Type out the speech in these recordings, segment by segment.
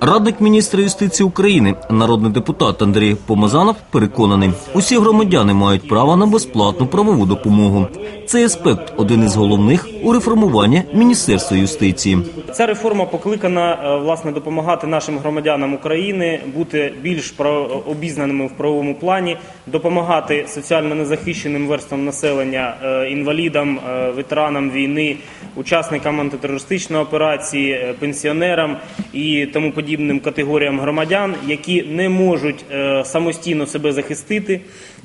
Радник міністра юстиції України, народний депутат Андрій Помазанов, переконаний, усі громадяни мають право на безплатну правову допомогу. Цей аспект один із головних у реформуванні Міністерства юстиції. Ця реформа покликана е, власне допомагати нашим громадянам України бути більш обізнаними в правовому плані, допомагати соціально незахищеним верствам населення, е, інвалідам, е, ветеранам війни, учасникам антитерористичної операції, пенсіонерам і тому подібним категоріям громадян, які не можуть самостійно себе захистити.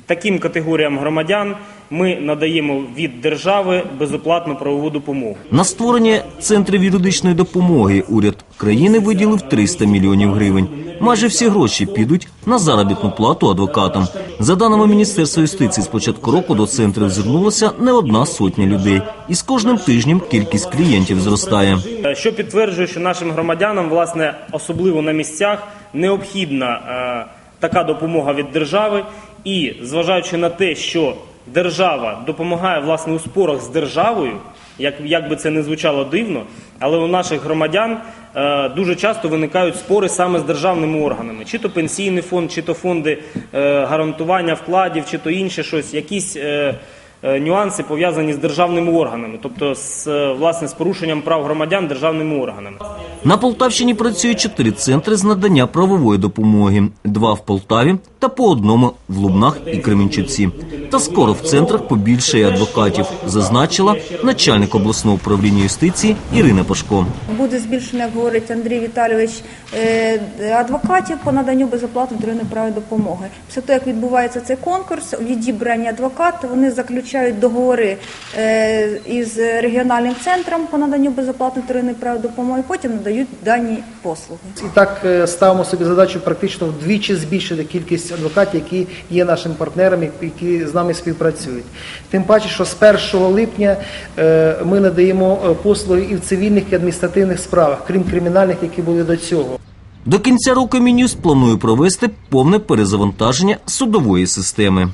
Таким категоріям громадян ми надаємо від держави безоплатну правову допомогу. На створення центрів юридичної допомоги уряд країни виділив 300 мільйонів гривень. Майже всі гроші підуть на заробітну плату адвокатам. За даними Міністерства юстиції, з початку року до центрів звернулося не одна сотня людей, і з кожним тижнем кількість клієнтів зростає. Що підтверджує, що нашим громадянам, власне, особливо на місцях, необхідна е, така допомога від держави. І зважаючи на те, що держава допомагає власне у спорах з державою, як, як би це не звучало дивно, але у наших громадян е, дуже часто виникають спори саме з державними органами, чи то пенсійний фонд, чи то фонди е, гарантування вкладів, чи то інше щось, якісь. Е, е, Нюанси пов'язані з державними органами, тобто з е, власне з порушенням прав громадян державними органами. На Полтавщині працює чотири центри з надання правової допомоги: два в Полтаві та по одному в Лубнах і Кременчуці. Та скоро в центрах побільшає адвокатів, зазначила начальник обласного управління юстиції Ірина Пашко. Буде збільшено, як говорить Андрій Віталійович, е, адвокатів по наданню безоплатної другої правої допомоги. Після того, як відбувається цей конкурс, відібрані адвокати вони заключають договори е, із регіональним центром по наданню безоплатної другої правої допомоги, потім надають дані послуги. І так е, ставимо собі задачу практично вдвічі збільшити кількість адвокатів, які є нашими партнерами, які з нами співпрацюють. Тим паче, що з 1 липня е, ми надаємо е, послуги і в цивільних і адміністративних справах, крім кримінальних, які були до цього. До кінця року Мін'юст планує провести повне перезавантаження судової системи.